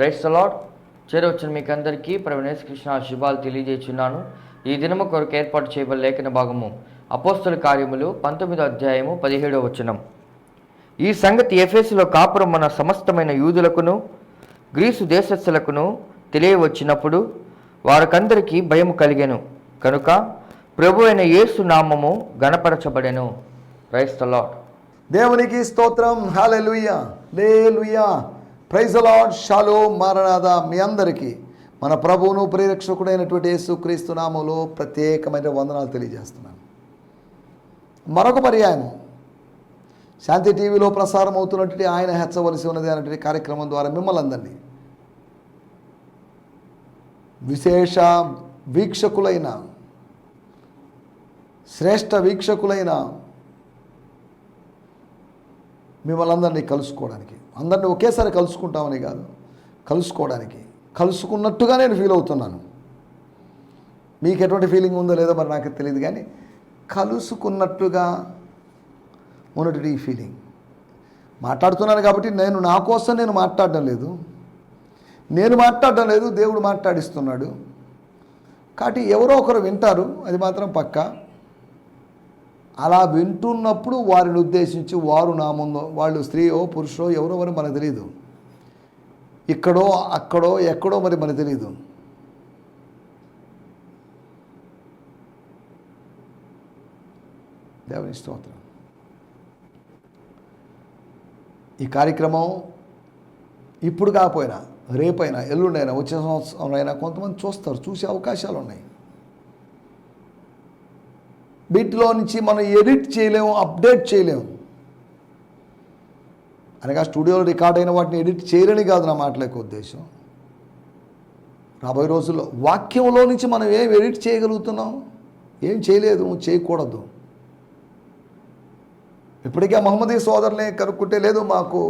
Price అలాడ్ చేరవచ్చిన మీకు అందరికీ ప్రవీణేశ్ కృష్ణ శుభాలు తెలియజేస్తున్నాను ఈ దినము కొరకు ఏర్పాటు చేయబడిన లేఖన భాగము అపోస్తుల కార్యములు పంతొమ్మిదో అధ్యాయము పదిహేడో వచనం. ఈ సంగతి ఎఫ్ఎస్లో కాపురం మన సమస్తమైన యూదులకును గ్రీసు దేశస్థులకును తెలియవచ్చినప్పుడు వారికందరికీ భయం కలిగాను. కనుక ప్రభు అయిన యేసు నామము గణపరచబడెను క్రైస్తలాడ్ దేవునికి స్తోత్రం. హాలెలుయా లేలుయా ప్రైజ్ అలాడ్ షాలో మారనాథ మీ అందరికీ మన ప్రభువును ప్రేరక్షకుడైనటువంటి యేసుక్రీస్తు నామంలో ప్రత్యేకమైన వందనాలు తెలియజేస్తున్నాను. మరొక పర్యాయం శాంతి టీవీలో ప్రసారం అవుతున్నటువంటి ఆయన హెచ్చవలసి ఉన్నది అనేటువంటి కార్యక్రమం ద్వారా మిమ్మల్ని అందరినీ విశేష వీక్షకులైన శ్రేష్ఠ వీక్షకులైన మిమ్మల్ని అందరినీ కలుసుకోవడానికి. అందరినీ ఒకేసారి కలుసుకుంటామని కాదు కలుసుకోవడానికి. కలుసుకున్నట్టుగా నేను ఫీల్ అవుతున్నాను. మీకు ఎటువంటి ఫీలింగ్ ఉందో లేదో మరి నాకు తెలియదు కానీ కలుసుకున్నట్టుగా ఉన్నటువంటి ఈ ఫీలింగ్. మాట్లాడుతున్నాను కాబట్టి నేను నా కోసం నేను మాట్లాడడం లేదు. నేను మాట్లాడడం లేదు దేవుడు మాట్లాడిస్తున్నాడు. కాబట్టి ఎవరో ఒకరు వింటారు అది మాత్రం పక్కా. అలా వింటున్నప్పుడు వారిని ఉద్దేశించి వారు నా ముందు వాళ్ళు స్త్రీయో పురుషో ఎవరో మరి మనకు తెలియదు ఇక్కడో అక్కడో ఎక్కడో మరి మనకు తెలియదు దేవుని స్తోత్రం. ఈ కార్యక్రమం ఇప్పుడు కాకపోయినా రేపైనా ఎల్లుండైనా వచ్చే సంవత్సరం అయినా కొంతమంది చూస్తారు చూసే అవకాశాలు ఉన్నాయి. వీటిలో నుంచి మనం ఎడిట్ చేయలేము అప్డేట్ చేయలేము. అనగా స్టూడియోలో రికార్డ్ అయిన వాటిని ఎడిట్ చేయలేని కాదు నా మాటల యొక్క ఉద్దేశం. రాబోయే రోజుల్లో వాక్యంలో నుంచి మనం ఏం ఎడిట్ చేయగలుగుతున్నాం? ఏం చేయలేదు చేయకూడదు. ఇప్పటికే మహమ్మదీ సోదరులే కనుక్కుంటే లేదు మాకు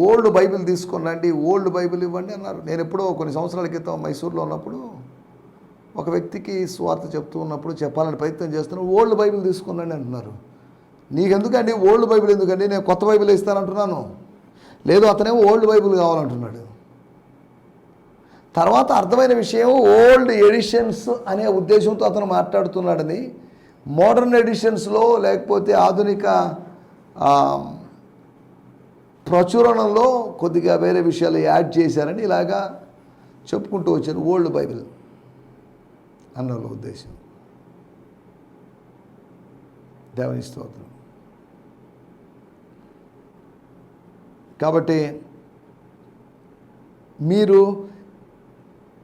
ఓల్డ్ బైబిల్ తీసుకుని రండి ఓల్డ్ బైబిల్ ఇవ్వండి అన్నారు. నేను ఎప్పుడో కొన్ని సంవత్సరాల క్రితం మైసూర్లో ఉన్నప్పుడు ఒక వ్యక్తికి స్వార్థ చెప్తూ ఉన్నప్పుడు చెప్పాలని ప్రయత్నం చేస్తున్నాను ఓల్డ్ బైబిల్ తీసుకున్నాను అంటున్నారు. నీకెందుకండి? ఓల్డ్ బైబిల్ ఎందుకండి? నేను కొత్త బైబిల్ ఇస్తానంటున్నాను లేదు అతనేమో ఓల్డ్ బైబిల్ కావాలంటున్నాడు. తర్వాత అర్థమైన విషయం ఓల్డ్ ఎడిషన్స్ అనే ఉద్దేశంతో అతను మాట్లాడుతున్నాడని మోడర్న్ ఎడిషన్స్లో లేకపోతే ఆధునిక ప్రచురణలో కొద్దిగా వేరే విషయాలు యాడ్ చేశారని ఇలాగా చెప్పుకుంటూ వచ్చారు ఓల్డ్ బైబిల్. అన్న వాళ్ళ ఉద్దేశం. దేవుని స్తోత్రం. కాబట్టి మీరు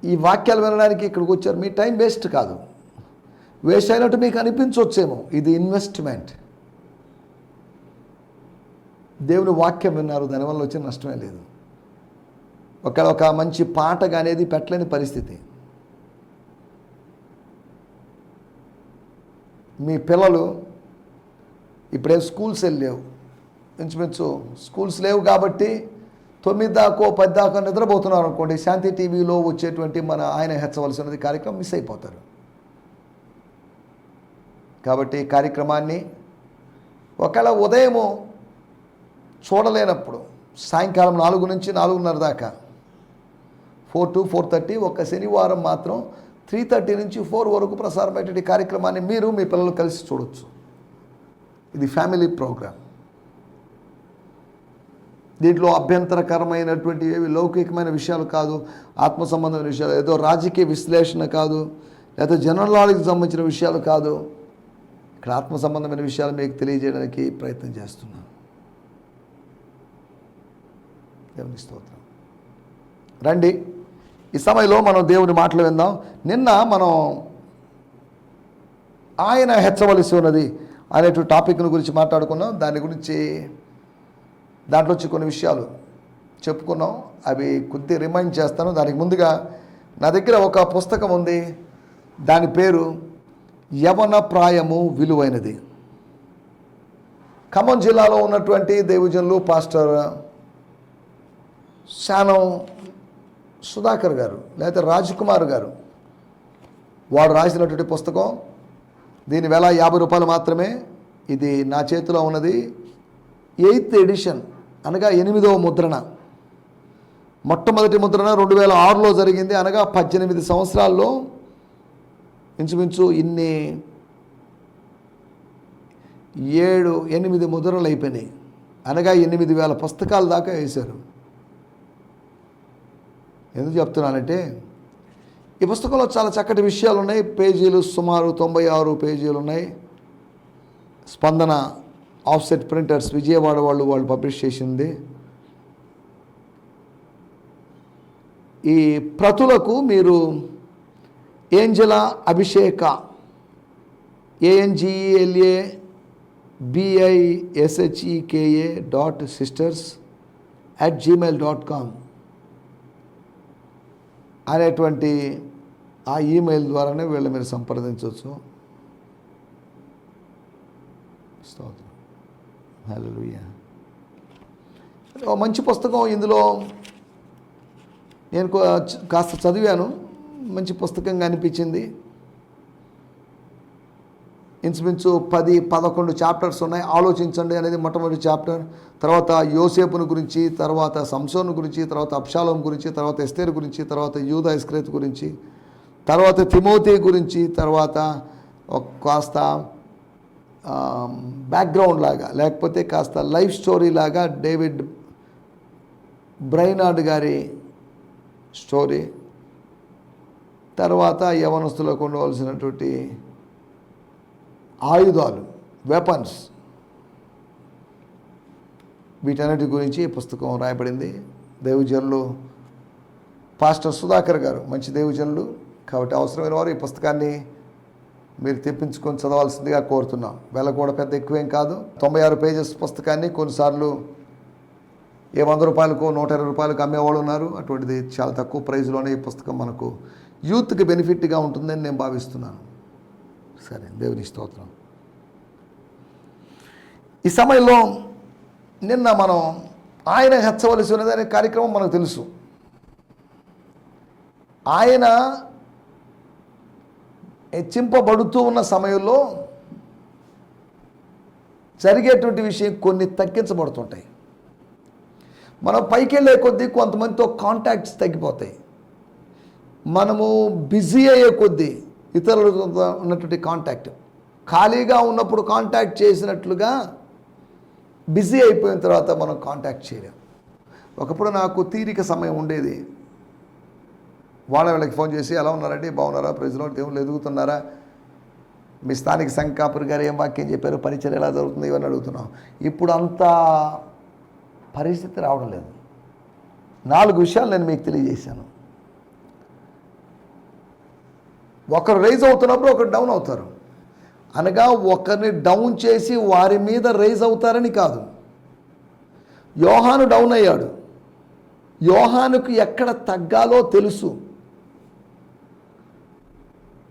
ఈ వాక్యాలు వినడానికి ఇక్కడికి వచ్చారు. మీ టైం వేస్ట్ కాదు. వేస్ట్ అయినట్టు మీకు అనిపించవచ్చేమో ఇది ఇన్వెస్ట్మెంట్. దేవుని వాక్యం విన్నారు. దానివల్ల వచ్చిన నష్టమే లేదు. ఒక ఒక మంచి పాట అనేది పెట్టలేని పరిస్థితి. మీ పిల్లలు ఇప్పుడే స్కూల్స్ వెళ్ళలేవు ఇంచుమించు స్కూల్స్ లేవు కాబట్టి తొమ్మిది దాకో పది దాకా నిద్రపోతున్నారు అనుకోండి శాంతి టీవీలో వచ్చేటువంటి మన ఆయన హెచ్చవలసినది కార్యక్రమం మిస్ అయిపోతారు. కాబట్టి కార్యక్రమాన్ని ఒకవేళ ఉదయము చూడలేనప్పుడు సాయంకాలం నాలుగు నుంచి నాలుగున్నర దాకా ఫోర్ టు ఫోర్ థర్టీ ఒక శనివారం మాత్రం త్రీ థర్టీ నుంచి ఫోర్ వరకు ప్రసారమయ్యేటువంటి కార్యక్రమాన్ని మీరు మీ పిల్లలు కలిసి చూడొచ్చు. ఇది ఫ్యామిలీ ప్రోగ్రామ్ దీంట్లో అభ్యంతరకరమైనటువంటి ఏవి లౌకికమైన విషయాలు కాదు ఆత్మ సంబంధమైన విషయాలు ఏదో రాజకీయ విశ్లేషణ కాదు లేదా జనరల్ నాలెడ్జ్కి సంబంధించిన విషయాలు కాదు. ఇక్కడ ఆత్మ సంబంధమైన విషయాలు మీకు తెలియజేయడానికి ప్రయత్నం చేస్తున్నాను. దేవుని స్తోత్రం. రండి. ఈ సమయంలో మనం దేవుని మాటలు విందాం. నిన్న మనం ఆయన హెచ్చవలసి ఉన్నది అనేటువంటి టాపిక్ను గురించి మాట్లాడుకున్నాం. దాని గురించి దాంట్లో వచ్చి కొన్ని విషయాలు చెప్పుకున్నాం. అవి కొద్ది రిమైండ్ చేస్తాను. దానికి ముందుగా నా దగ్గర ఒక పుస్తకం ఉంది. దాని పేరు యవన ప్రాయము విలువైనది. ఖమ్మం జిల్లాలో ఉన్నటువంటి దేవజనులు పాస్టర్ శానం సుధాకర్ గారు లేకపోతే రాజ్కుమార్ గారు వాడు రాసినటువంటి పుస్తకం దీని వేల యాభై రూపాయలు మాత్రమే ఇది నా చేతిలో ఉన్నది. ఎయిత్ ఎడిషన్ అనగా ఎనిమిదవ ముద్రణ. మొట్టమొదటి ముద్రణ రెండు వేల ఆరులో జరిగింది అనగా పద్దెనిమిది సంవత్సరాల్లో ఇంచుమించు ఇన్ని ఏడు ఎనిమిది ముద్రలు అయిపోయినాయి. అనగా ఎనిమిది వేల పుస్తకాల దాకా వేశారు. ఎందుకు చెప్తున్నానంటే ఈ పుస్తకంలో చాలా చక్కటి విషయాలు ఉన్నాయి పేజీలు సుమారు తొంభై ఆరు పేజీలు ఉన్నాయి స్పందన ఆఫ్సెట్ ప్రింటర్స్ విజయవాడ వాళ్ళు వాళ్ళు పబ్లిష్ చేసింది. ఈ ప్రతులకు మీరు ఏంజలా అభిషేక ఏఎన్జిఈఎల్ఏ బిఐఎస్హెచ్ఈకేఏ dot sisters at Gmail dot com అనేటువంటి ఆ ఈమెయిల్ ద్వారానే వీళ్ళు మీరు సంప్రదించవచ్చు. స్తోత్రం. హల్లెలూయా. ఓ మంచి పుస్తకం ఇందులో. నేను కాస్త చదివాను. మంచి పుస్తకంగా అనిపించింది. ఇంచుమించు పది పదకొండు చాప్టర్స్ ఉన్నాయి. ఆలోచించండి అనేది మొట్టమొదటి చాప్టర్. తర్వాత యోసేపును గురించి తర్వాత సంసోను గురించి తర్వాత అప్షాలం గురించి తర్వాత ఎస్తేర్ గురించి తర్వాత యూదా ఇస్క్రేత్ గురించి తర్వాత తిమోతి గురించి తర్వాత కాస్త బ్యాక్గ్రౌండ్ లాగా లేకపోతే కాస్త లైఫ్ స్టోరీ లాగా డేవిడ్ బ్రైనాడ్ గారి స్టోరీ తర్వాత యవనస్తులకు ఉండవలసినటువంటి ఆయుధాలు వెపన్స్ వీటన్నిటి గురించి పుస్తకం రాయబడింది. దేవజనులు పాస్టర్ సుధాకర్ గారు మంచి దేవజనులు. కాబట్టి అవసరమైన వారు ఈ పుస్తకాన్ని మీరు తెప్పించుకొని చదవాల్సిందిగా కోరుతున్నాం. వెల కూడా పెద్ద ఎక్కువేం కాదు. తొంభై ఆరు పేజెస్ పుస్తకాన్ని కొన్నిసార్లు ఏ వంద రూపాయలకు నూట ఇరవై రూపాయలకు అమ్మేవాళ్ళు ఉన్నారు. అటువంటిది చాలా తక్కువ ప్రైజ్లోనే ఈ పుస్తకం మనకు యూత్కి బెనిఫిట్గా ఉంటుందని నేను భావిస్తున్నాను. సరే దేవుని స్తోత్రం. ఈ సమయంలో నిన్న మనం ఆయన హెచ్చవలసి ఉన్నది అనే కార్యక్రమం మనకు తెలుసు. ఆయన హెచ్చింపబడుతూ ఉన్న సమయంలో జరిగేటువంటి విషయం కొన్ని తగ్గించబడుతుంటాయి. మనం పైకి వెళ్ళే కొద్దీ కొంతమందితో కాంటాక్ట్స్ తగ్గిపోతాయి. మనము బిజీ అయ్యే కొద్దీ ఇతరులతో ఉన్నటువంటి కాంటాక్ట్ ఖాళీగా ఉన్నప్పుడు కాంటాక్ట్ చేసినట్లుగా బిజీ అయిపోయిన తర్వాత మనం కాంటాక్ట్ చేయలేం. ఒకప్పుడు నాకు తీరిక సమయం ఉండేది. వాళ్ళ వీళ్ళకి ఫోన్ చేసి ఎలా ఉన్నారండి? బాగున్నారా? ప్రజలు దేవుళ్ళు ఎదుగుతున్నారా? మీ స్థానిక సంకాపురి గారు ఏం వాక్యం చెప్పారు? పరిచయం ఎలా జరుగుతుంది? ఇవన్నీ అడుగుతున్నాం. ఇప్పుడు అంత పరిస్థితి రావడం లేదు. నాలుగు విషయాలు నేను మీకు తెలియజేశాను. ఒకరు రైజ్ అవుతున్నప్పుడు ఒకరు డౌన్ అవుతారు. అనగా ఒకరిని డౌన్ చేసి వారి మీద రైజ్ అవుతారని కాదు. యోహాను డౌన్ అయ్యాడు. యోహానుకు ఎక్కడ తగ్గాలో తెలుసు.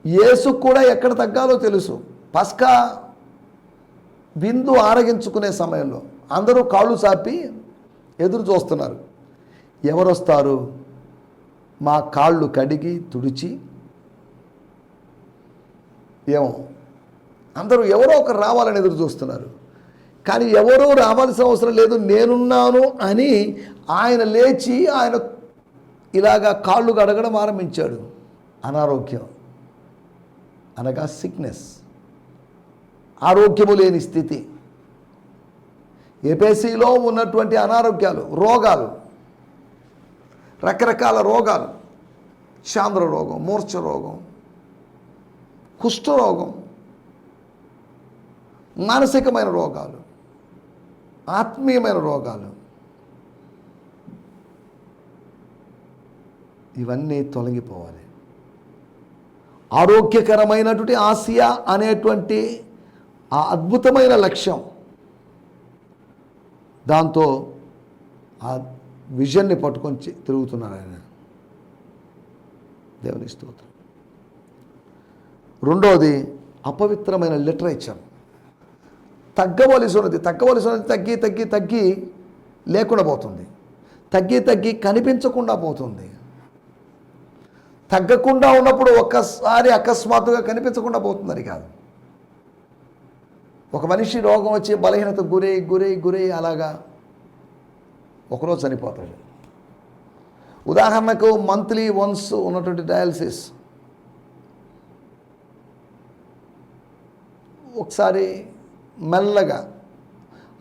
యేసు కూడా ఎక్కడ తగ్గాలో తెలుసు. పస్కా విందు ఆరగించుకునే సమయంలో అందరూ కాళ్ళు చాపి ఎదురు చూస్తున్నారు. ఎవరు వస్తారు మా కాళ్ళు కడిగి తుడిచి ఏమో? అందరూ ఎవరో ఒకరు రావాలని ఎదురు చూస్తున్నారు. కానీ ఎవరూ రావాల్సిన అవసరం లేదు నేనున్నాను అని ఆయన లేచి ఆయన ఇలాగా కాళ్ళు గడగడం ఆరంభించాడు. అనారోగ్యం. అనగా సిక్నెస్ ఆరోగ్యము లేని స్థితి. ఏపీసీలో ఉన్నటువంటి అనారోగ్యాలు రోగాలు. రకరకాల రోగాలు. చాంద్ర రోగం మూర్ఛ రోగం. కుష్ఠరోగం మానసికమైన రోగాలు ఆత్మీయమైన రోగాలు ఇవన్నీ తొలగిపోవాలి. ఆరోగ్యకరమైనటువంటి ఆసియా అనేటువంటి ఆ అద్భుతమైన లక్ష్యం. దాంతో ఆ విజన్ని పట్టుకొని తిరుగుతున్నారు ఆయన. దేవుని స్తోత్రం. రెండవది అపవిత్రమైన లిటరేచర్ తగ్గవలసి ఉన్నది తగ్గవలసి ఉన్నది తగ్గి తగ్గి తగ్గి లేకుండా పోతుంది. తగ్గి తగ్గి కనిపించకుండా పోతుంది. తగ్గకుండా ఉన్నప్పుడు ఒక్కసారి అకస్మాత్తుగా కనిపించకుండా పోతుంది అది కాదు. ఒక మనిషి రోగం వచ్చి బలహీనత గురై గురై గురై అలాగా ఒకరోజు చనిపోతాడు. ఉదాహరణకు మంత్లీ వన్స్ ఉన్నటువంటి డయాలసిస్. ఒకసారి మెల్లగా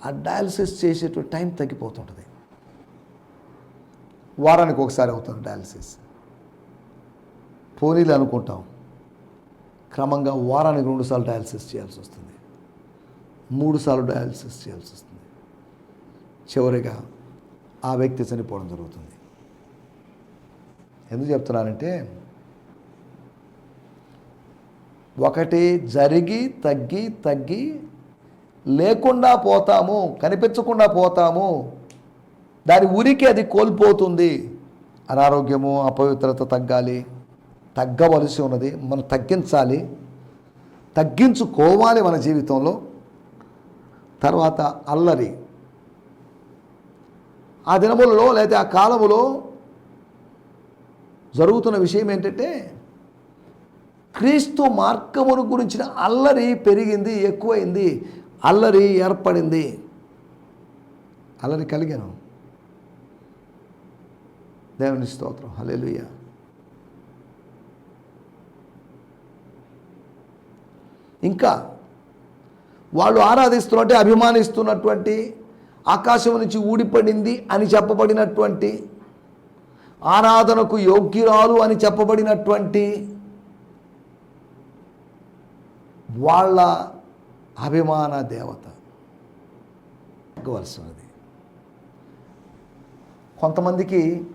ఆ డయాలసిస్ చేసేటువంటి టైం తగ్గిపోతుంటుంది. వారానికి ఒకసారి అవుతుంది డయాలసిస్. పోనీలు అనుకుంటాం. క్రమంగా వారానికి రెండుసార్లు డయాలసిస్ చేయాల్సి వస్తుంది. మూడు సార్లు డయాలసిస్ చేయాల్సి వస్తుంది. చివరిగా ఆ వ్యక్తి చనిపోవడం జరుగుతుంది. ఎందుకు చెప్తున్నానంటే ఒకటి జరిగి తగ్గి తగ్గి లేకుండా పోతాము కనిపించకుండా పోతాము. దాని ఉరికి అది కోల్పోతుంది. అనారోగ్యము అపవిత్రత తగ్గాలి. తగ్గవలసి ఉన్నది. మనం తగ్గించాలి. తగ్గించుకోవాలి మన జీవితంలో. తర్వాత అల్లరి. ఆ దినములలో లేదా ఆ కాలములో జరుగుతున్న విషయం ఏంటంటే క్రీస్తు మార్గమును గురించిన అల్లరి పెరిగింది ఎక్కువైంది అల్లరి ఏర్పడింది. అల్లరి కలిగాను. దేవుని స్తోత్రం. హల్లెలూయా. ఇంకా వాళ్ళు ఆరాధిస్తున్నట్టే అభిమానిస్తున్నటువంటి ఆకాశం నుంచి ఊడిపడింది అని చెప్పబడినటువంటి ఆరాధనకు యోగ్యురాలు అని చెప్పబడినటువంటి వాళ్ళ అభిమాన దేవత. తగ్గవలసినది కొంతమందికి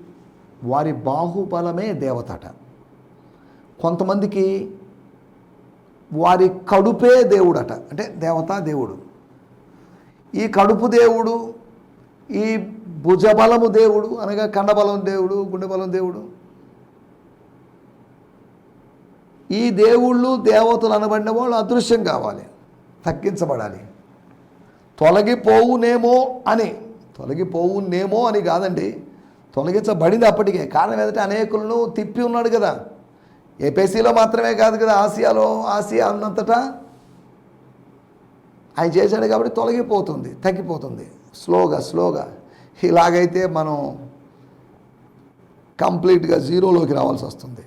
వారి బాహుబలమే దేవతట. కొంతమందికి వారి కడుపే దేవుడట. అంటే దేవతా దేవుడు. ఈ కడుపు దేవుడు ఈ భుజబలము దేవుడు అనగా కండబలం దేవుడు గుండెబలం దేవుడు ఈ దేవుళ్ళు దేవతలు అనబడిన వాళ్ళు అదృశ్యం కావాలి. తగ్గించబడాలి. తొలగిపోవునేమో అని తొలగిపోవునేమో అని కాదండి. తొలగించబడింది అప్పటికే. కారణం ఏంటంటే అనేకులను తిప్పి ఉన్నాడు కదా. ఏపీసీలో మాత్రమే కాదు కదా ఆసియాలో ఆసియా అన్నంతటా ఆయన చేశాడు కాబట్టి తొలగిపోతుంది తగ్గిపోతుంది. స్లోగా స్లోగా. ఇలాగైతే మనం కంప్లీట్గా జీరోలోకి రావాల్సి వస్తుంది.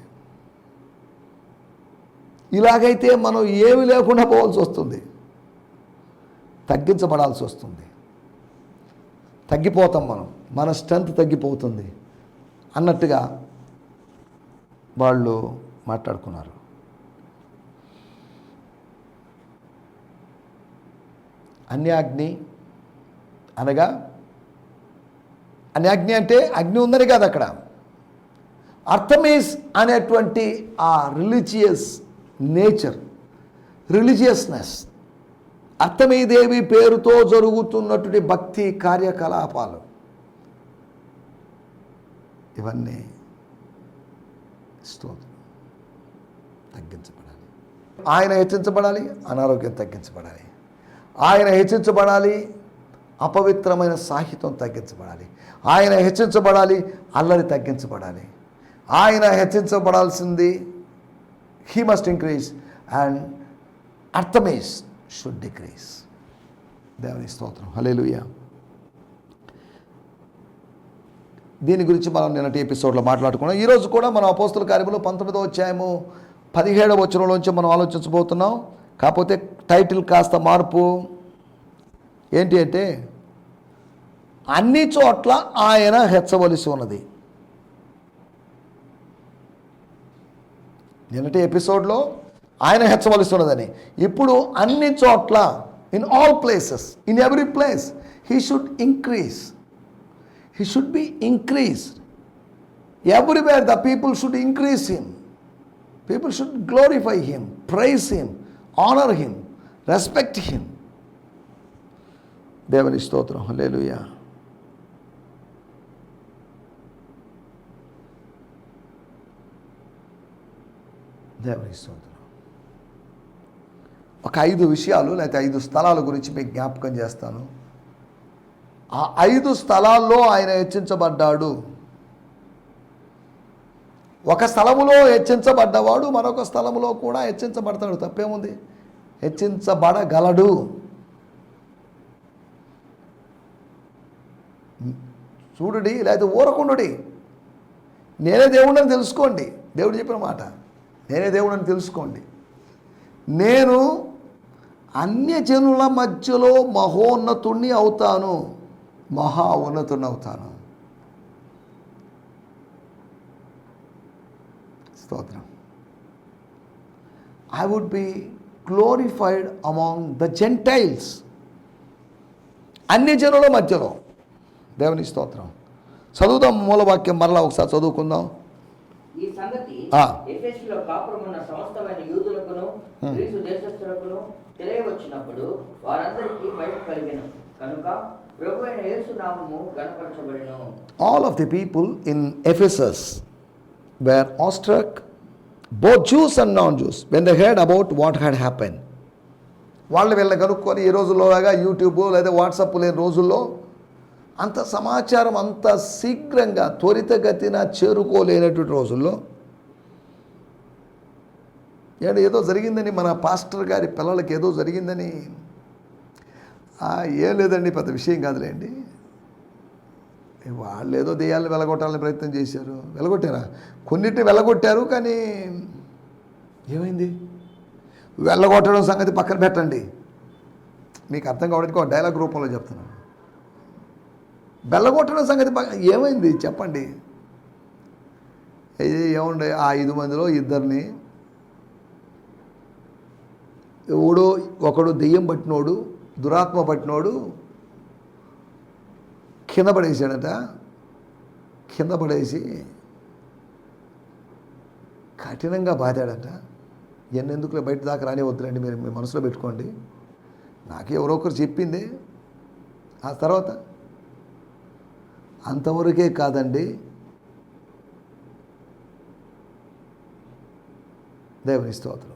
ఇలాగైతే మనం ఏమి లేకుండా పోవాల్సి వస్తుంది. తగ్గించబడాల్సి వస్తుంది. తగ్గిపోతాం మనం. మన స్ట్రెంత్ తగ్గిపోతుంది అన్నట్టుగా వాళ్ళు మాట్లాడుకున్నారు. అన్యాగ్ని అనగా అన్యాగ్ని అంటే అగ్ని ఉందని కాదు అక్కడ అర్థమీస్ అనేటువంటి ఆ రిలీజియస్ నేచర్ రిలీజియస్నెస్ అర్థమీదేవి పేరుతో జరుగుతున్నటువంటి భక్తి కార్యకలాపాలు. ఇవన్నీ స్తోత్రం. తగ్గించబడాలి. ఆయన హెచ్చించబడాలి అనారోగ్యం తగ్గించబడాలి. ఆయన హెచ్చించబడాలి అపవిత్రమైన సాహిత్యం తగ్గించబడాలి. ఆయన హెచ్చించబడాలి అల్లరి తగ్గించబడాలి. ఆయన హెచ్చించబడాల్సింది హీ మస్ట్ ఇంక్రీజ్ అండ్ అర్థమేస్ షుడ్ డిక్రీజ్ దేవుని స్తోత్రం. హలేలుయ దీని గురించి మనం నిన్నటి ఎపిసోడ్లో మాట్లాడుకున్నాం. ఈరోజు కూడా మనం అపోస్తుల కార్యములు పంతొమ్మిదో అధ్యాయము పదిహేడవ వచనంలోంచి మనం ఆలోచించబోతున్నాం. కాకపోతే టైటిల్ కాస్త మార్పు. ఏంటి అంటే అన్ని చోట్ల ఆయన హెచ్చవలసి ఉన్నది. నిన్నటి ఎపిసోడ్లో ఆయన హెచ్చవలసినదని ఇప్పుడు అన్ని చోట్ల in all places in every place he should increase he should be increase everywhere the people should increase him people should glorify him praise him honour him respect him దేవుని స్తోత్రం. లేలుయా దేవుని స్తోత్రం ఒక ఐదు విషయాలు లేకపోతే ఐదు స్థలాల గురించి మీకు జ్ఞాపకం చేస్తాను. ఆ ఐదు స్థలాల్లో ఆయన హెచ్చించబడ్డాడు. ఒక స్థలములో హెచ్చించబడ్డవాడు మరొక స్థలములో కూడా హెచ్చించబడతాడు. తప్పేముంది? హెచ్చించబడగలడు. చూడుడి లేదా ఊరకుండుడి. నేనే దేవుడని తెలుసుకోండి. దేవుడు చెప్పిన మాట. నేనే దేవుడని తెలుసుకోండి. నేను అన్యజనుల మధ్యలో మహోన్నతుణ్ణి అవుతాను. మహా ఉన్నతుణ్ణి అవుతాను. స్తోత్రం. I would be glorified among the gentiles అన్ని జనుల మధ్యలో. దేవుని స్తోత్రం. చదువుదాం మూలవాక్యం మరలా ఒకసారి చదువుకుందాం. ఈ సంగతి ఆ. ఎఫెసులో కాపురమున్న సమస్తమైన యూదులకును. గ్రీసు దేశస్థులకును తెలియవచ్చినప్పుడు వారందరికీ బయట కలిగెను కనుక all of the people in Ephesus were awestruck, both Jews and non-Jews, when they heard about what had happened. వాళ్ళు వీళ్ళని కనుక్కొని ఈ రోజుల్లోలాగా యూట్యూబ్ లేదా వాట్సాప్ లేని రోజుల్లో అంత సమాచారం అంత శీఘ్రంగా త్వరితగతిన చేరుకోలేనటువంటి రోజుల్లో ఏడు ఏదో జరిగిందని మన పాస్టర్ గారి పిల్లలకి ఏదో జరిగిందని ఏం లేదండి పెద్ద విషయం కాదులేండి. వాళ్ళు ఏదో దెయ్యాలను వెలగొట్టాలని ప్రయత్నం చేశారు. వెలగొట్టారా? కొన్నిటిని వెళ్ళగొట్టారు కానీ ఏమైంది? వెళ్ళగొట్టడం సంగతి పక్కన పెట్టండి. మీకు అర్థం కావడానికి ఒక డైలాగ్ రూపంలో చెప్తున్నాను. బెల్లగొట్టడం సంగతి ఏమైంది? చెప్పండి. ఇది ఏముండే? ఆ ఐదు మందిలో ఇద్దరిని ఎవడో ఒకడు దెయ్యం పట్టినోడు దురాత్మ పట్టినోడు కింద పడేసాడట కింద పడేసి కఠినంగా బాధాడట ఎన్నెందుకులే బయట దాకా రాని వద్దులండి మీరు మీ మనసులో పెట్టుకోండి. నాకే ఎవరో ఒకరు చెప్పింది. ఆ తర్వాత అంతవరకే కాదండి. దేవుని స్తోత్రం.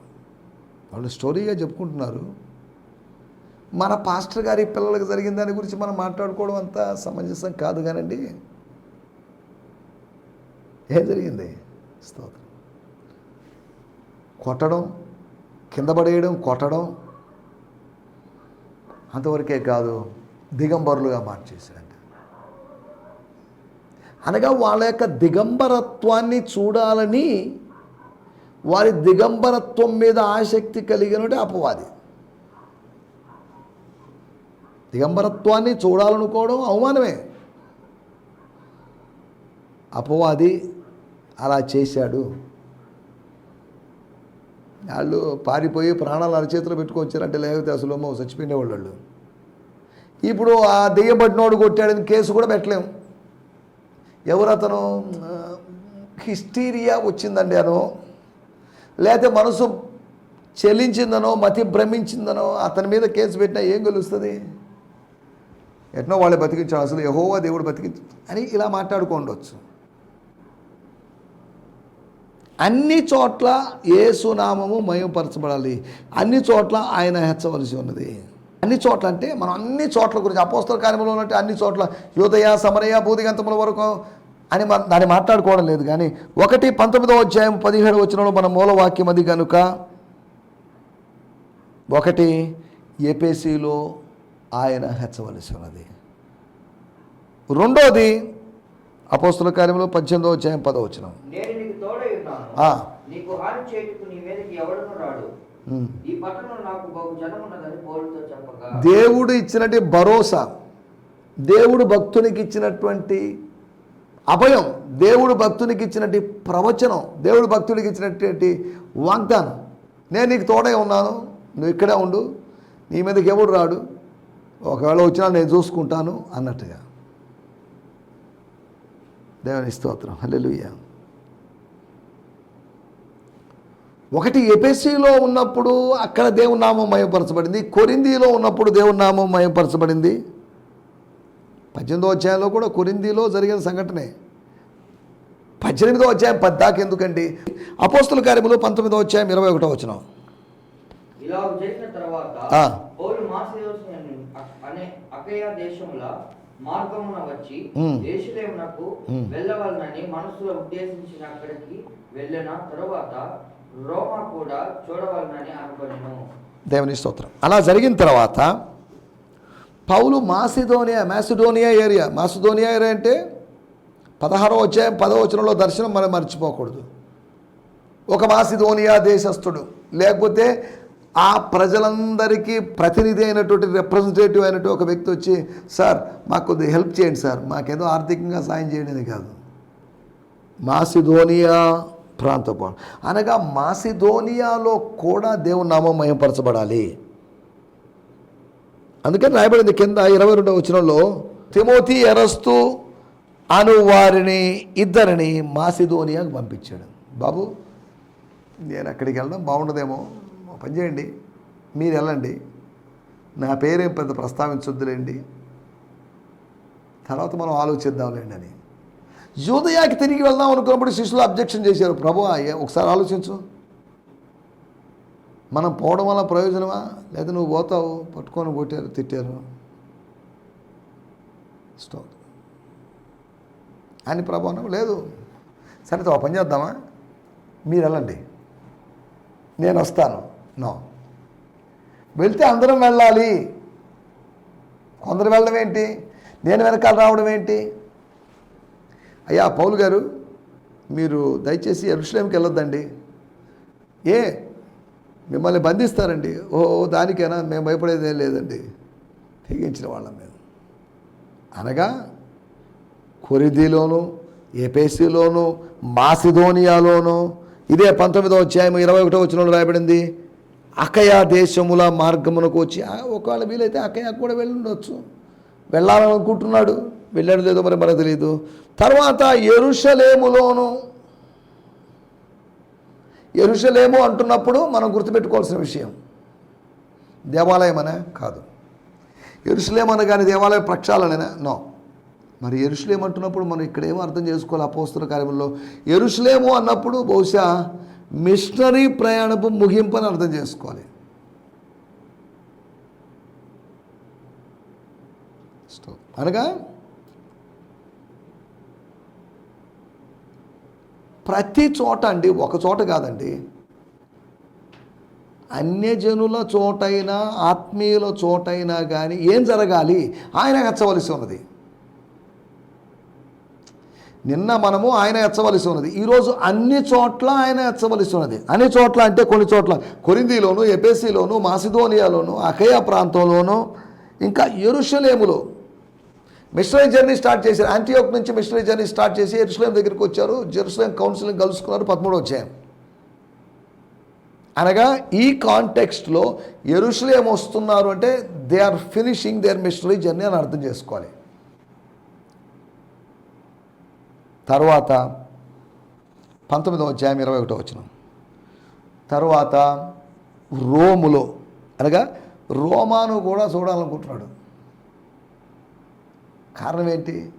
వాళ్ళు స్టోరీగా చెప్పుకుంటున్నారు. మన పాస్టర్ గారి పిల్లలకు జరిగిన దాని గురించి మనం మాట్లాడుకోవడం అంత సమంజసం కాదు కానండి. ఏం జరిగింది? స్తోత్రం. కొట్టడం కింద పడేయడం కొట్టడం అంతవరకే కాదు. దిగంబరులుగా మార్చేశారు. అనగా వాళ్ళ యొక్క దిగంబరత్వాన్ని చూడాలని వారి దిగంబరత్వం మీద ఆసక్తి కలిగినట్టు అపవాది. దిగంబరత్వాన్ని చూడాలనుకోవడం అవమానమే. అపవాది అలా చేశాడు. వాళ్ళు పారిపోయి ప్రాణాలు అరచేతిలో పెట్టుకొచ్చారంటే లేకపోతే అసలు చచ్చిపోయిన వాళ్ళు ఇప్పుడు ఆ దెయ్యబడినోడు కొట్టాడని కేసు కూడా పెట్టలేము. ఎవరు అతను హిస్టీరియా వచ్చిందండి అనో. లేకపోతే మనసు చెల్లించిందనో మతి భ్రమించిందనో అతని మీద కేసు పెట్టినా ఏం గెలుస్తుంది? ఎట్నో వాళ్ళు బతికించాడు అసలు యహోవా దేవుడు బతికించు అని ఇలా మాట్లాడుకోండొచ్చు. అన్ని చోట్ల ఏసునామము మయంపరచబడాలి అన్ని చోట్ల ఆయన హెచ్చవలసి ఉన్నది. అన్ని చోట్ల అంటే మనం అన్ని చోట్ల గురించి అపోస్తల కార్యంలో ఉన్నట్టు అన్ని చోట్ల యోదయ సమరయ బూదిగంతముల వరకు అని దాన్ని మాట్లాడుకోవడం లేదు. కానీ ఒకటి పంతొమ్మిదవ అధ్యాయం పదిహేడు వచ్చినప్పుడు మన మూలవాక్యం అది కనుక ఒకటి ఏపీసీలో ఆయన హెచ్చవలసి ఉన్నది. రెండోది అపోస్తుల కార్యంలో పద్దెనిమిదవ అధ్యాయం పదవ వచనం. నేను నీకు తోడై ఉన్నాను. ఆ. నీకు హాని చేయుటకు నీ మీదకి ఎవడను రాడు. ఉమ్. ఈ పట్టణం నాకు బహు జనమున్నదని పౌరులతో చెప్పగా. దేవుడు ఇచ్చినటువంటి భరోసా దేవుడు భక్తునికి ఇచ్చినటువంటి అభయం దేవుడు భక్తునికి ఇచ్చినటువంటి ప్రవచనం దేవుడు భక్తుడికి ఇచ్చినటువంటి వాగ్దానం. నేను నీకు తోడే ఉన్నాను నువ్వు ఇక్కడే ఉండు నీ మీదకి ఎవడు రాడు? ఒకవేళ వచ్చినా నేను చూసుకుంటాను అన్నట్టుగా. దేవుని స్తోత్రం. హల్లెలూయా. ఒకటి ఎపిసిలో ఉన్నప్పుడు అక్కడ దేవునామం మయపరచబడింది కొరిందీలో ఉన్నప్పుడు దేవునామం మయపరచబడింది. పద్దెనిమిదో అధ్యాయంలో కూడా కొరిందీలో జరిగిన సంఘటనే. పద్దెనిమిదో అధ్యాయం పద్దాకి ఎందుకండి? అపోస్తుల కార్యములు పంతొమ్మిదో అధ్యాయం ఇరవై ఒకటో వచ్చిన మార్గమున వచ్చి ఉమ్. దేశదేవునకు ఉమ్. వెళ్ళవలనని మనసులో ఉద్దేశించిన అక్కడికి వెళ్ళిన తరువాత రోమా కూడా చూడవలనని అనుకొనెను. దేవుని స్తోత్రం. అలా జరిగిన తర్వాత Paul Macedonia Macedonia area. Macedonia area అంటే పదహారో అధ్యాయం పదో వచనంలో దర్శనం మనం మర్చిపోకూడదు. ఒక మాసిధోనియా దేశస్థుడు. లేకపోతే ఆ ప్రజలందరికీ ప్రతినిధి అయినటువంటి రిప్రజెంటేటివ్ అయినటువంటి ఒక వ్యక్తి వచ్చి సార్ మాకు కొద్దిగా హెల్ప్ చేయండి సార్. మాకేదో ఆర్థికంగా సాయం చేయండి కాదు. మాసిధోనియా ప్రాంతపు అనగా మాసిధోనియాలో కూడా దేవుని నామం మయంపరచబడాలి అందుకని రాయబడింది కింద ఇరవై రెండవ వచనంలో తిమోతి ఎరస్తు అను వారిని ఇద్దరిని మాసిధోనియాకు పంపించాడు. బాబు నేను అక్కడికి వెళ్ళడం బాగుండదేమో. పని చేయండి మీరు వెళ్ళండి. నా పేరేం పెద్ద ప్రస్తావించొద్దులేండి. తర్వాత మనం ఆలోచిద్దాంలేండి అని. యూదయాకి తిరిగి వెళ్దాం అనుకున్నప్పుడు శిష్యులు అబ్జెక్షన్ చేశారు ప్రభు ఒకసారి ఆలోచించు. మనం పోవడం వల్ల ప్రయోజనమా? లేదా నువ్వు పోతావు పట్టుకొని కొట్టారు తిట్టారు? స్టాప్. అని ప్రభావం లేదు. సరే తో పని చేద్దామా? మీరు వెళ్ళండి. నేను వస్తాను. నో. వెళ్తే అందరం వెళ్ళాలి. కొందరు వెళ్ళడం ఏంటి? నేను వెనకాల రావడం ఏంటి? అయ్యా పౌలు గారు మీరు దయచేసి ఎరుషలేంకి వెళ్ళొద్దండి. ఏ? మిమ్మల్ని బంధిస్తారండి. ఓ దానికైనా? మేము భయపడేదేం లేదండి. తెగించిన వాళ్ళం మేము. అనగా కొరిదిలోను ఏపేసిలోను మాసిధోనియాలోను ఇదే పంతొమ్మిదో అధ్యాయం ఇరవై ఒకటో వచ్చిన రాయబడింది. అకయా దేశముల మార్గమునకు వచ్చి ఆ, ఒకవేళ వీలైతే అకయా కూడా వెళ్ళుండొచ్చు. వెళ్ళాలనుకుంటున్నాడు. వెళ్ళాడు లేదో మరి మనకు తెలియదు తర్వాత ఎరుషలేములోను ఎరుషలేము అంటున్నప్పుడు మనం గుర్తుపెట్టుకోవాల్సిన విషయం. దేవాలయం అనే కాదు. ఎరుసలేం అనగానే దేవాలయ ప్రక్షాళనేనా? నో. మరి ఎరుసలేం అంటున్నప్పుడు మనం ఇక్కడేమో అర్థం చేసుకోవాలి అపోస్తుల కార్యంలో ఎరుసలేము అన్నప్పుడు బహుశా మిషనరీ ప్రయాణపు ముగింపు అని అర్థం చేసుకోవాలి. అనగా ప్రతి చోట అండి ఒక చోట కాదండి. అన్యజనుల చోటైనా ఆత్మీయుల చోటైనా కానీ ఏం జరగాలి? ఆయన ఎచ్చవలసి ఉన్నది. నిన్న మనము ఆయన ఎచ్చవలసి ఉన్నది. ఈరోజు అన్ని చోట్ల ఆయన ఎచ్చవలసి ఉన్నది. అన్ని చోట్ల అంటే కొన్ని చోట్ల. కొరిందీలోను ఎపేసీలోను మాసిదోనియాలోను అకయ ప్రాంతంలోను ఇంకా ఎరుషలేములో మిషనరీ జర్నీ స్టార్ట్ చేశారు. యాంటీయోక్ నుంచి మిషనరీ జర్నీ స్టార్ట్ చేసి ఎరుసలేం దగ్గరికి వచ్చారు. జెరూసలేం కౌన్సిలింగ్ కలుసుకున్నారు పదమూడు వచ్చాయి అనగా ఈ కాంటెక్స్ట్లో ఎరుసలేం వస్తున్నారు అంటే they are finishing their missionary journey అని అర్థం చేసుకోవాలి. తర్వాత పంతొమ్మిదో అధ్యాయం ఇరవై ఒకటో వచ్చిన తర్వాత రోములో అనగా రోమాను కూడా చూడాలనుకుంటున్నాడు. కారణం ఏంటి?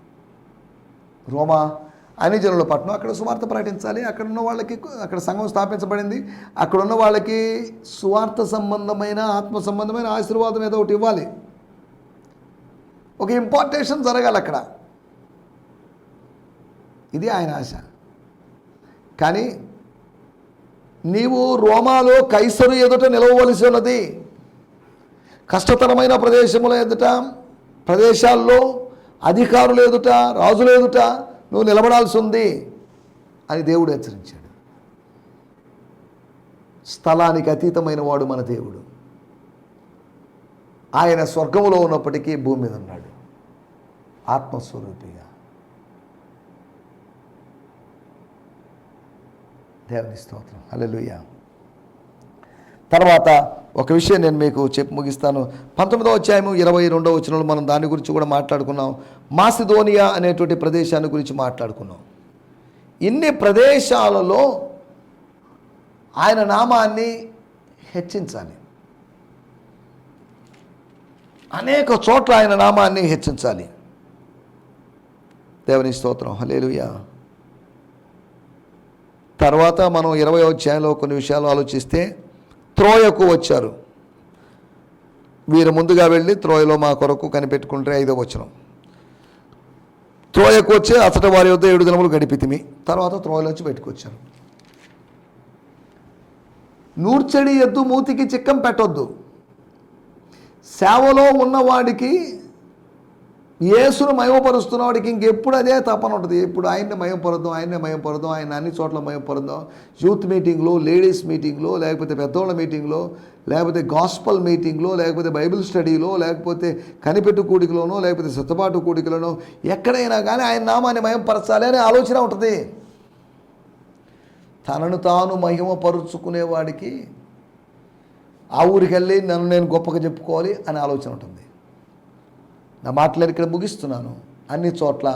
రోమా అన్ని జనుల పట్టణం అక్కడ సువార్త ప్రకటించాలి. అక్కడ ఉన్న వాళ్ళకి అక్కడ సంఘం స్థాపించబడింది. అక్కడ ఉన్న వాళ్ళకి సువార్త సంబంధమైన ఆత్మ సంబంధమైన ఆశీర్వాదం ఏదో ఒకటి ఇవ్వాలి. ఒక ఇంపార్టేషన్ జరగాలి అక్కడ. ఇది ఆయన ఆశ. కానీ నీవు రోమాలో కైసరు ఎదుట నిలవవలసి ఉన్నది. కష్టతరమైన ప్రదేశముల ఎదుట ప్రదేశాల్లో అధికారులు ఎదుట రాజులు ఎదుట నువ్వు నిలబడాల్సి ఉంది అని దేవుడు హెచ్చరించాడు. స్థలానికి అతీతమైన వాడు మన దేవుడు. ఆయన స్వర్గంలో ఉన్నప్పటికీ భూమి మీద ఉన్నాడు. ఆత్మస్వరూపిగా. దేవుని స్తోత్రం. హల్లెలూయా. తర్వాత ఒక విషయం నేను మీకు చెప్పి ముగిస్తాను. పంతొమ్మిదవ అధ్యాయము ఇరవై రెండవ వచనంలో మనం దాని గురించి కూడా మాట్లాడుకున్నాం. మాసిదోనియా అనేటువంటి ప్రదేశాన్ని గురించి మాట్లాడుకున్నాం. ఇన్ని ప్రదేశాలలో ఆయన నామాన్ని హెచ్చించాలి. అనేక చోట్ల ఆయన నామాన్ని హెచ్చించాలి. దేవుని స్తోత్రం. హలేలుయా తర్వాత మనం ఇరవై అధ్యాయంలో కొన్ని విషయాలు ఆలోచిస్తే త్రోయకు వచ్చారు. వీరు ముందుగా వెళ్ళి త్రోయలో మా కొరకు కనిపెట్టుకుంటే ఐదో వచనం. త్రోయకు వచ్చి అతట వారి వద్ద ఏడు దినములు గడిపితిమి. తర్వాత త్రోయలోంచి పెట్టుకొచ్చారు నూర్చడి ఎద్దు మూతికి చిక్కం పెట్టొద్దు. సేవలో ఉన్నవాడికి యేసును మయమపరుస్తున్న వాడికి ఇంకెప్పుడు అదే తపన ఉంటుంది. ఎప్పుడు ఆయన్ని మయమపరుద్దాం ఆయన్నే మయమపరుద్దాం ఆయన అన్ని చోట్ల మయమపరుద్దాం యూత్ మీటింగ్లో లేడీస్ మీటింగ్లో లేకపోతే పెద్దోళ్ళ మీటింగ్లో లేకపోతే గాస్పల్ మీటింగ్లో లేకపోతే బైబిల్ స్టడీలో లేకపోతే కనిపెట్టు కూడికలోనో లేకపోతే సిద్ధపాటు కూడికలోనో ఎక్కడైనా కానీ ఆయన నామాన్ని మయంపరచాలి అనే ఆలోచన ఉంటుంది. తనను తాను మహిమపరుచుకునేవాడికి ఆ ఊరికి వెళ్ళి నన్ను నేను గొప్పగా చెప్పుకోవాలి అనే ఆలోచన ఉంటుంది. నా మాట్లాడి ఇక్కడ ముగిస్తున్నాను అన్ని చోట్ల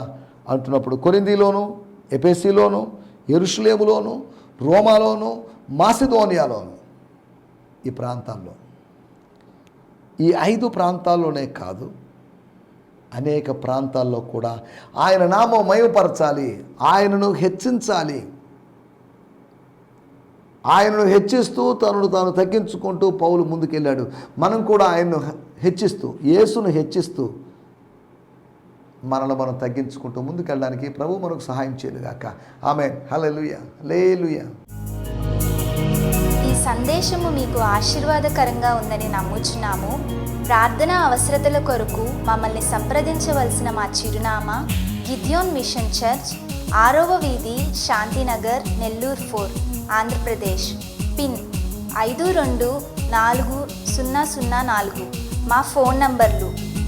అంటున్నప్పుడు కొరిందిలోను ఎపేసీలోను ఎరుషులేములోను రోమాలోను మాసిదోనియాలోను ఈ ప్రాంతాల్లో. ఈ ఐదు ప్రాంతాల్లోనే కాదు అనేక ప్రాంతాల్లో కూడా ఆయన నామం మయపరచాలి ఆయనను హెచ్చించాలి. ఆయనను హెచ్చిస్తూ తనను తాను తగ్గించుకుంటూ పౌలు ముందుకెళ్ళాడు. మనం కూడా ఆయన్ను హెచ్చిస్తూ యేసును హెచ్చిస్తూ మనలో మనం తగ్గించుకుంటూ ముందుకెళ్ళడానికి ప్రభు మనకు సహాయం చేయలుగాక ఆమె హలలుయ లేలుయ ఈ సందేశము మీకు ఆశీర్వాదకరంగా ఉందని నమ్ముచున్నాము. ప్రార్థన అవసరతల కొరకు మమ్మల్ని సంప్రదించవలసిన మా చిరునామా గిద్యోన్ మిషన్ చర్చ్ ఆరవ వీధి శాంతినగర్ నెల్లూరు ఫోర్ ఆంధ్రప్రదేశ్. పిన్ ఐదు రెండు నాలుగు సున్నా సున్నా నాలుగు. మా ఫోన్ నంబర్లు